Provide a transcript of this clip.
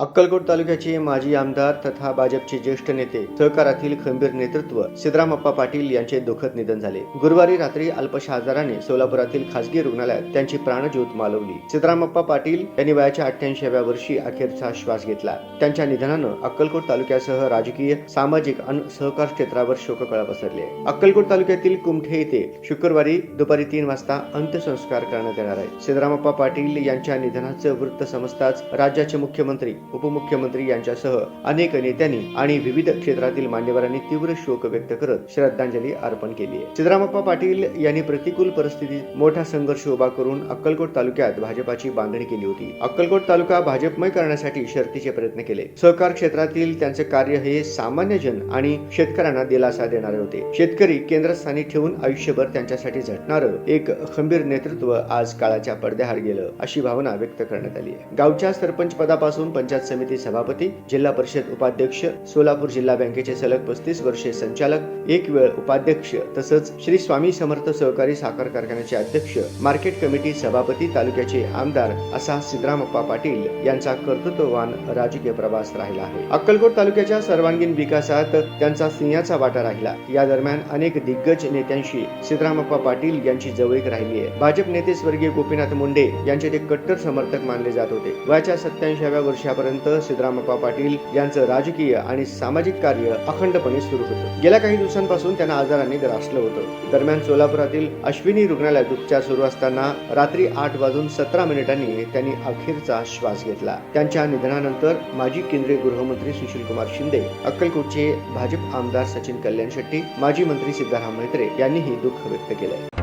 अक्कलकोट तालुक्याचे माजी आमदार तथा भाजपचे ज्येष्ठ नेते सहकारातील खंबीर नेतृत्व सिद्धरामप्पा पाटील यांचे दुःखद निधन झाले. गुरुवारी रात्री अल्पशा आजाराने सोलापुरातील खासगी रुग्णालयात त्यांची प्राणज्योत मालवली. सिद्धरामप्पा पाटील यांनी वयाच्या अठ्ठ्याऐंशीव्या वर्षी अखेरचा श्वास घेतला. त्यांच्या निधनानं अक्कलकोट तालुक्यासह राजकीय सामाजिक आणि सहकार क्षेत्रावर शोककळा पसरली. आहे अक्कलकोट तालुक्यातील कुमठे येथे शुक्रवारी दुपारी तीन वाजता अंत्यसंस्कार करण्यात येणार आहे सिद्धरामप्पा पाटील यांच्या निधनाचं वृत्त समजताच राज्याचे मुख्यमंत्री उपमुख्यमंत्री यांच्यासह अनेक नेत्यांनी आणि विविध क्षेत्रातील मान्यवरांनी तीव्र शोक व्यक्त करत श्रद्धांजली अर्पण केली आहे. सिद्धरामप्पा पाटील यांनी प्रतिकूल परिस्थितीत मोठा संघर्ष उभा करून अक्कलकोट तालुक्यात भाजपाची बांधणी केली होती. अक्कलकोट तालुका भाजपमय करण्यासाठी शर्तीचे प्रयत्न केले. सहकार क्षेत्रातील त्यांचे कार्य हे सामान्य जन आणि शेतकऱ्यांना दिलासा देणारे होते. शेतकरी केंद्रस्थानी ठेवून आयुष्यभर त्यांच्यासाठी झटणारं एक खंबीर नेतृत्व आज काळाच्या पडद्याआड गेलं अशी भावना व्यक्त करण्यात आली आहे. गावच्या सरपंच पदापासून पंचायत समिती सभापती जिल्हा परिषद उपाध्यक्ष सोलापूर जिल्हा बँकेचे सलग पस्तीस वर्षे संचालक एक वेळ उपाध्यक्ष तसंच श्री स्वामी समर्थ सहकारी साखर कारखान्याचे अध्यक्ष मार्केट कमिटी सभापती तालुक्याचे आमदार असा सिद्धरामप्पा पाटील यांचा कर्तृत्ववान राजकीय प्रवास राहिला आहे. अक्कलकोट तालुक्याच्या सर्वांगीण विकासात त्यांचा सिंहाचा वाटा राहिला. या दरम्यान अनेक दिग्गज नेत्यांशी सिद्धरामप्पा पाटील यांची जवळीक राहिली आहे. भाजप नेते स्वर्गीय गोपीनाथ मुंडे यांचे ते कट्टर समर्थक मानले जात होते. वयाच्या सत्याऐंशीव्या वर्षापर्यंत सिद्धरामप्पा पाटील यांचं राजकीय आणि सामाजिक कार्य अखंडपणे सुरू होतं. गेल्या काही दिवसांपासून त्यांना आजाराने ग्रासलं होतं दरम्यान सोलापुरातील अश्विनी रुग्णालयात उपचार सुरू असताना रात्री आठ वाजून सतरा मिनिटांनी त्यांनी अखेरचा श्वास घेतला. त्यांच्या निधनानंतर माजी केंद्रीय गृहमंत्री सुशीलकुमार शिंदे अक्कलकोटचे भाजप आमदार सचिन कल्याण शेट्टी माजी मंत्री सिद्धाराम म्हेत्रे यांनीही दुःख व्यक्त केलंय.